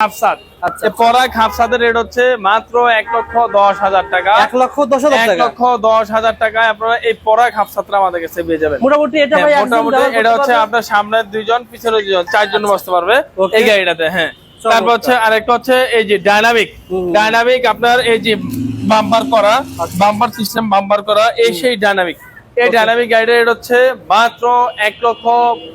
হাফসাদ আচ্ছা। পরাগ হাফসাদের রেট হচ্ছে মাত্র এক লক্ষ দশ হাজার টাকা। এক লক্ষ দশ হাজার এক টাকা? লক্ষ দশ হাজার টাকায় আপনারা এই পরাগ হাফসাদটা আমাদের কাছে পেয়ে যাবেন। মোটামুটি এটা হ্যাঁ, ভাই একজন মোটামুটি এটা হচ্ছে আপনার সামনে দুইজন পিছনে দুইজন চারজন বসতে পারবে. এই গাড়িটাতে হ্যাঁ। তারপর হচ্ছে আরেকটা হচ্ছে এই যে ডাইনামিক হুম। ডাইনামিক আপনার এই যে বাম্পার করা বাম্পার সিস্টেম বাম্পার করা এই সেই ডাইনামিক এই ডাইনামিক গাড়ির রেট হচ্ছে মাত্র এক লক্ষ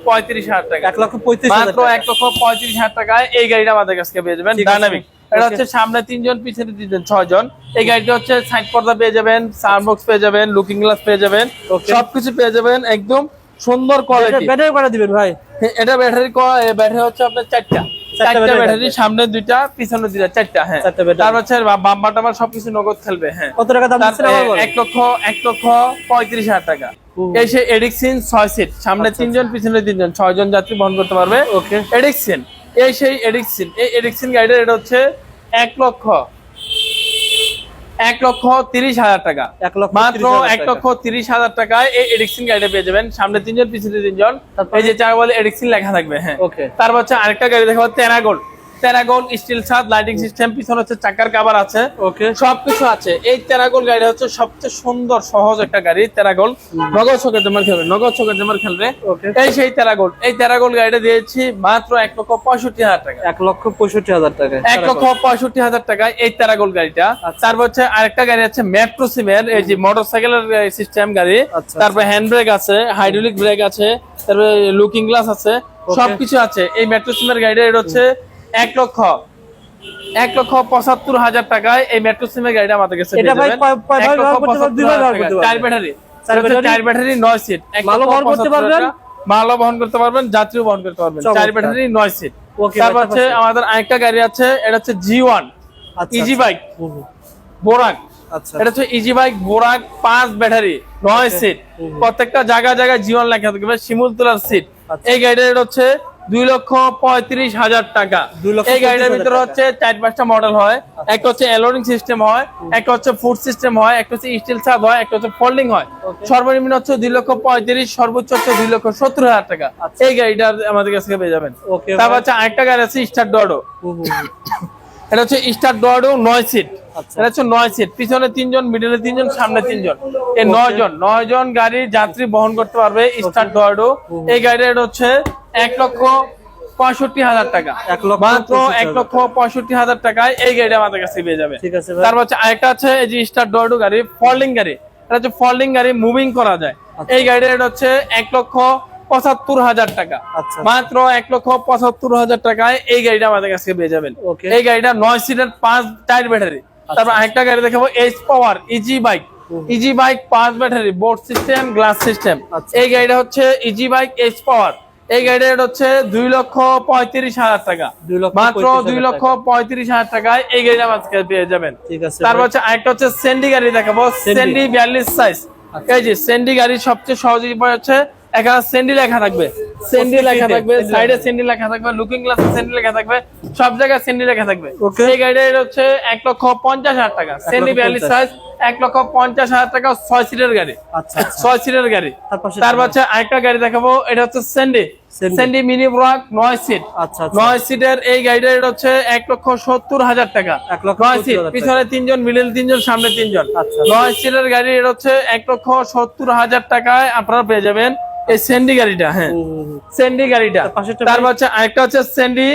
পঁয়ত্রিশ হাজার টাকা। এক লক্ষ পঁয়ত্রিশ মাত্র এক লক্ষ পঁয়ত্রিশ হাজার টাকায় এই গাড়িটা আমাদের কাছে পেয়ে যাবেন ডাইনামিক এটা হচ্ছে সামনে তিনজন পিছনে তিনজন ছয় জন এই গাড়িটা হচ্ছে সাইড পর্দা পেয়ে যাবেন সাউন্ড পেয়ে যাবেন লুকিং গ্লাস পেয়ে যাবেন সবকিছু পেয়ে যাবেন একদম সুন্দর কোয়ালিটি ব্যাটারি করা দিবেন ভাই? এটা ব্যাটারি ব্যাটারি হচ্ছে আপনার চারটা। চারটা ব্যাটারি সামনে দুইটা পিছনে দুইটা চারটা হ্যাঁ। চারটা হচ্ছে বাম্বার টাম্বার সবকিছু নগদ খেলবে হ্যাঁ। কত টাকা দাম? এক লক্ষ এক লক্ষ পঁয়ত্রিশ হাজার টাকা। এডিক্সিন ছয় সিট সামনে আচ্ছা, তিনজন পিছনে তিনজন যাত্রী বহন করতে পারবে। ওকে। এডিক্সিন এই সেই এডিক্সিন এই এডিক্সিন এটা হচ্ছে এক লক্ষ এক লক্ষ তিরিশ হাজার টাকা। এক লক্ষ মাত্র এক লক্ষ তিরিশ হাজার টাকায় এই এডিক্সিন গাড়িটা পেয়ে যাবেন। সামনে তিনজন পিছনে তিনজন? এই যে চার বলে এডিক্সিন লেখা থাকবে হ্যাঁ. তারপর হচ্ছে আরেকটা গাড়ি দেখাবো তেরাগোল তেরাগোল স্টিল ছাদ লাইটিং সিস্টেম পিছনে হচ্ছে চাকার কাবার আছে। ওকে সবকিছু আছে। এই তেরাগোল গাড়ি হচ্ছে সবচেয়ে সুন্দর সহজ একটা গাড়ি তেরাগোল নগদ চোখের জমার খেলবে নগদ চোখের জমার খেলবে. এই সেই তেরাগোল এই তেরাগোল গাড়িটা দিয়েছি মাত্র এক লক্ষ পঁয়ষট্টি হাজার টাকা। এক লক্ষ পঁয়ষট্টি হাজার টাকা। এক লক্ষ পঁয়ষট্টি হাজার টাকায় এই তেরাগোল গাড়িটা। আচ্ছা। তারপর হচ্ছে আরেকটা গাড়ি আছে মেট্রো সিমের এই যে মোটর সাইকেলের সিস্টেম গাড়ি। আচ্ছা। তারপর হ্যান্ড ব্রেক আছে হাইড্রোলিক ব্রেক আছে তারপরে লুকিং গ্লাস আছে। সবকিছু আছে। এই মেট্রো সিমের গাড়িটা এটা হচ্ছে এক লক্ষ এক লক্ষ পঁচাত্তর হাজার টাকায় এই মেট্রো সিমের গাড়িটা আমাদের কাছে এটা ভাই যাবেন। কয়- কয় এক ভাবে লক্ষ ব্যবহার করতে পারবেন? দুই ভাবে 75,000 ব্যবহার টাকা। করতে চার ব্যাটারি? চার ব্যাটারি নয় সিট মালও বহন করতে পারবেন? মালও বহন করতে পারবেন যাত্রীও বহন করতে পারবেন। চার ব্যাটারি নয় সিট তারপর হচ্ছে আমাদের আরেকটা গাড়ি আছে এটা হচ্ছে জি ওয়ান আচ্ছা, ইজি আচ্ছা। বাইক। বোরাক আচ্ছা এটা হচ্ছে ইজি বাইক বোরাক পাঁচ ব্যাটারি নয় সিট প্রত্যেকটা জায়গায় জায়গায় জীবন লেখা থাকবে শিমুল তোলার সিট আচ্ছা। এই গাড়িটা হচ্ছে দুই লক্ষ পঁয়ত্রিশ হাজার টাকা। এই গাড়িটার ভিতরে হচ্ছে চার পাঁচটা মডেল হয় একটা হচ্ছে এলোরিং সিস্টেম হয় একটা হচ্ছে ফুড সিস্টেম হয় একটা হচ্ছে স্টিল ছাদ হয় একটা হচ্ছে ফোল্ডিং হয়। সর্বনিম্ন হচ্ছে দুই লক্ষ পঁয়ত্রিশ সর্বোচ্চ হচ্ছে দুই লক্ষ সত্তর হাজার টাকা। আচ্ছা। এই গাড়িটা আমাদের কাছে পেয়ে যাবেন। তারপর হচ্ছে আরেকটা গাড়ি আছে স্টার ডডো। এটা হচ্ছে স্টার ডোয়ারও নয় সিট আচ্ছা। এটা হচ্ছে নয় সিট পিছনে তিনজন মিডলে তিনজন সামনে তিনজন। এই নয় জন নয় জন গাড়ি যাত্রী বহন করতে পারবে স্টার ডোয়ারও এই গাড়িটা হচ্ছে এক লক্ষ পঁয়ষট্টি হাজার টাকা। এক লক্ষ মাত্র এক লক্ষ পঁয়ষট্টি হাজার টাকায় এই গাড়িটা আমাদের কাছে পেয়ে যাবে। ঠিক আছে তারপর হচ্ছে আরেকটা আছে এই যে স্টার ডোয়ারও গাড়ি ফল্ডিং গাড়ি। এটা হচ্ছে ফল্ডিং গাড়ি মুভিং করা যায়। আচ্ছা। এই গাড়ির রেট হচ্ছে এক লক্ষ পঁচাত্তর হাজার টাকা। আচ্ছা। মাত্র এক লক্ষ পঁচাত্তর হাজার টাকায় এই গাড়িটা আমাদের কাছে পেয়ে যাবেন। এই গাড়িটা নয় সিটের পাঁচ টায়ার ব্যাটারি। তারপর আরেকটা গাড়ি দেখাবো H power easy bike easy bike পাঁচ battery board system glass system আচ্ছা। এই গাড়িটা হচ্ছে ইজি বাইক এইচ পাওয়ার এই গাড়ির রেট হচ্ছে দুই লক্ষ পঁয়ত্রিশ হাজার টাকা। দুই মাত্র দুই লক্ষ পঁয়ত্রিশ হাজার টাকায় এই গাড়িটা আমাদের পেয়ে যাবেন। ঠিক আছে তারপর। হচ্ছে আরেকটা হচ্ছে সেন্ডি গাড়ি দেখাবো। সেন্ডি। বিয়াল্লিশ সাইজ এই যে সেন্ডি গাড়ি সবচেয়ে সহজ হচ্ছে এখানে সেন্ডি লেখা থাকবে। সেন্ডি লেখা থাকবে সাইডে সেন্ডি লেখা থাকবে লুকিং গ্লাসে সেন্ডি লেখা থাকবে সব জায়গায় সেন্ডি লেখা থাকবে. এই গাড়ির হচ্ছে এক লক্ষ পঞ্চাশ হাজার টাকা। সেন্ডি বিয়াল্লিশ সাইজ এক লক্ষ পঞ্চাশ হাজার টাকা ছয় সিটের গাড়ি। আচ্ছা আচ্ছা। ছয় সিটের গাড়ি। তার পাশে আরেকটা গাড়ি দেখাবো এটা হচ্ছে সেন্ডি। সেন্ডি। মিনি ব্রাক নয় সিট আচ্ছা নয় সিটের এই গাড়িটার রেট হচ্ছে এক লক্ষ সত্তর হাজার টাকা। এক লক্ষ নয় সিট পিছনে তিনজন মিডিল তিনজন সামনে তিনজন। আচ্ছা। নয় সিটের গাড়ি রেট হচ্ছে এক লক্ষ সত্তর হাজার টাকায় আপনারা পেয়ে যাবেন। এই সেন্ডি গাড়িটা হ্যাঁ। সেন্ডি গাড়িটা। তারপর হচ্ছে আরেকটা হচ্ছে সেন্ডি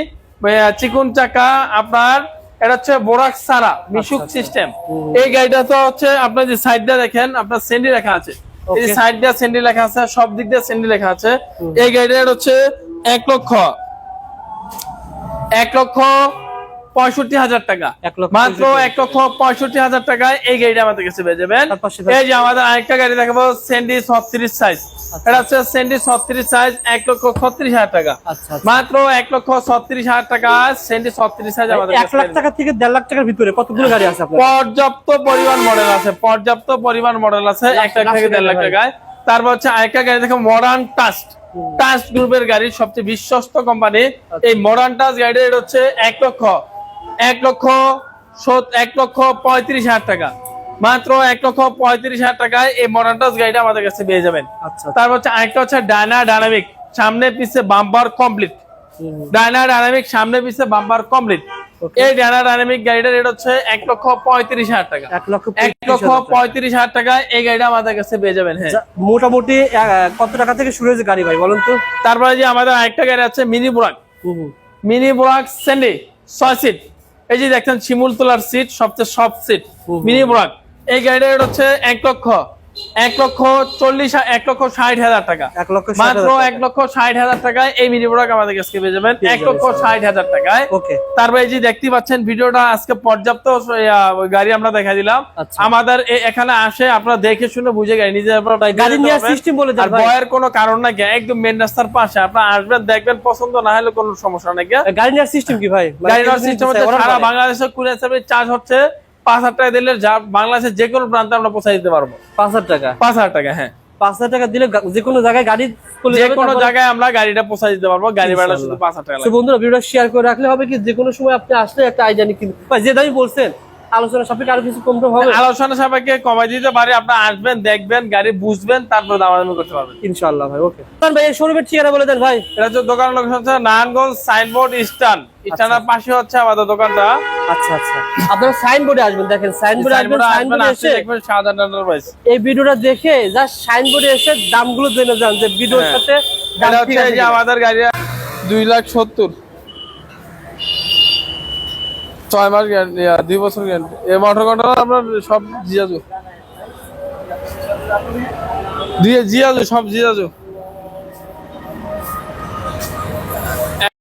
চিকুন চাকা আপনার এটা হচ্ছে বোরাক সারা মিশুক আচ্ছা। সিস্টেম এই গাড়িটা তো হচ্ছে আপনার যে সাইডটা দেখেন আপনার সেন্ডি লেখা আছে। এই. সাইড দিয়ে সেন্ডি লেখা আছে সব দিক দিয়ে সেন্ডি লেখা আছে। এই গাড়িটার হচ্ছে এক লক্ষ। এক লক্ষ পঁয়ষট্টি হাজার টাকা। মাত্র এক লক্ষ পঁয়ষট্টি হাজার টাকায় এই গাড়িটা আমাদের কাছে পেয়ে যাবেন। এই যে আমাদের আরেকটা গাড়ি দেখাবো সেন্ডি ছত্রিশ সাইজ আচ্ছা। এটা হচ্ছে সেন্ডি ছত্রিশ সাইজ এক লক্ষ ছত্রিশ হাজার টাকা। আচ্ছা আচ্ছা। মাত্র এক লক্ষ ছত্রিশ হাজার টাকা সেন্ডি ছত্রিশ সাইজ আমাদের এক লাখ টাকা থেকে দেড় লাখ টাকার ভিতরে কতগুলো গাড়ি আছে পর্যাপ্ত পরিমাণ মডেল আছে পর্যাপ্ত পরিমাণ মডেল আছে এক লাখ থেকে দেড় লাখ টাকায়। তারপর হচ্ছে আরেকটা গাড়ি দেখো মডার্ন টাস্ট টাস্ট গ্রুপের গাড়ি সবচেয়ে বিশ্বস্ত কোম্পানি। এই মডার্ন টাস্ট গাড়ি হচ্ছে এক লক্ষ এক লক্ষ এক লক্ষ পঁয়ত্রিশ হাজার টাকা। মাত্র এক লক্ষ পঁয়ত্রিশ হাজার টাকায় এই মডার্ন গাড়িটা আমাদের কাছে পেয়ে যাবেন। আচ্ছা। তারপর হচ্ছে আরেকটা হচ্ছে ডায়না ডায়নামিক সামনে পিছে বাম্পার কমপ্লিট। ডায়না ডায়নামিক সামনে পিছে বাম্পার কমপ্লিট এই ডানা ডাইনামিক গাড়িটার রেট হচ্ছে এক লক্ষ পঁয়ত্রিশ হাজার টাকা। এক লক্ষ পঁয়ত্রিশ হাজার টাকায় এই গাড়িটা আমাদের কাছে পেয়ে যাবেন হ্যাঁ। মোটামুটি কত টাকা থেকে শুরু হয়েছে গাড়ি ভাই বলুন তো? তারপরে যে আমাদের আরেকটা গাড়ি আছে মিনি বুরাক। মিনি বুরাক স্যান্ডি ছয় সিট এই যে দেখছেন শিমুল তোলার সিট সবচেয়ে সব সিট মিনি ব্রাক এই গাড়িটা হচ্ছে এক লক্ষ। এক লক্ষ চল্লিশ এক লক্ষ ষাট হাজার টাকা। এক লক্ষ মাত্র এক লক্ষ ষাট হাজার টাকায় এই মিনি বুরাক আমাদের কাছে পেয়ে যাবেন। এক লক্ষ ষাট হাজার টাকায়। ওকে। তারপরে যে দেখতে পাচ্ছেন ভিডিওটা আজকে পর্যাপ্ত গাড়ি আমরা দেখা দিলাম। আচ্ছা। আমাদের এখানে আসে আপনারা দেখে শুনে বুঝে গাড়ি নিজে গাড়ি নেওয়ার সিস্টেম বলে আর বয়ের কোনো কারণ গিয়া, একদম মেন রাস্তার পাশে। আপনারা আসবেন দেখবেন পছন্দ না হলে কোনো সমস্যা নাই গিয়া। গাড়ি নেওয়ার সিস্টেম কি ভাই? মানে গাড়ি নেওয়ার সিস্টেম হচ্ছে সারা বাংলাদেশে কুরিয়ার সার্ভিস চার্জ হচ্ছে পাঁচ হাজার টাকা দিলে যা বাংলাদেশের যে কোনো প্রান্তে আমরা পৌঁছে দিতে পারব। পাঁচ হাজার টাকা? পাঁচ হাজার টাকা হ্যাঁ। পাঁচ হাজার টাকা দিলে যে কোনো জায়গায় গাড়ি যে কোনো জায়গায় আমরা গাড়িটা পৌঁছে দিতে পারব। গাড়ি ভাড়া শুধু পাঁচ হাজার টাকা বন্ধুরা ভিডিওটা শেয়ার করে রাখলে হবে কি যে কোনো সময় আপনি আসলে একটা আইডিয়া নিয়ে যে দামি বলছেন আলোচনা সাপেক্ষে আরও কিছু কম টম হবে? আলোচনা সাপেক্ষে কমাই দিতে পারি আসবেন দেখবেন গাড়ি বুঝবেন তারপর দামাদামি করতে পারবেন। ইনশাআল্লাহ ভাই ওকে ভাই শোরুমের ঠিকানা বলে দেন ভাই। এটা হচ্ছে দোকান লোকেশন হচ্ছে নারায়ণগঞ্জ সাইনবোর্ড স্ট্যান্ড স্ট্যান্ডের পাশে হচ্ছে আমাদের দোকানটা। আচ্ছা আচ্ছা। আপনারা সাইনবোর্ডে আসবেন দেখেন সাইনবোর্ডে আসবেন সাইনবোর্ডে এসে দেখবেন এন্টারপ্রাইজ এই ভিডিওটা দেখে জাস্ট সাইনবোর্ডে এসে দামগুলো জেনে যান যে ভিডিওর হ্যাঁ। সাথে দাম ঠিক আছে। আমাদের গাড়ি দুই লাখ সত্তর। ছয় মাস গ্যারান্টি দুই বছর গ্যারান্টি এই মোটর কন্ট্রোল আপনার সব জিয়াজু। দিয়ে জিয়াজু, সব জিয়াজু।